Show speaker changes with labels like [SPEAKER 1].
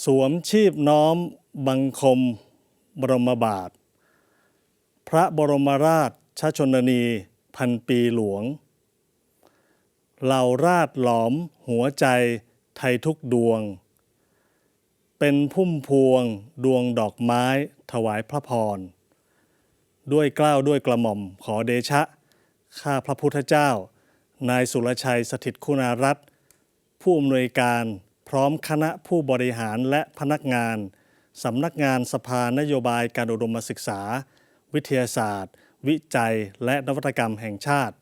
[SPEAKER 1] สวมชีพน้อมบังคม บรมบาท พระบรมราชชชนนีพันปีหลวง เหล่าราชหลอมหัวใจไทยทุกดวง เป็นพุ่มพวงดวงดอกไม้ถวายพระพร ด้วยเกล้าวด้วยกระหม่อมขอเดชะ ข้าพระพุทธเจ้า นายสุรชัยสถิตคุณารัตผู้อำนวยการ พร้อมคณะผู้บริหารและพนักงานสำนักงานสภานโยบายการอุดมศึกษา วิทยาศาสตร์ วิจัย และนวัตกรรมแห่งชาติ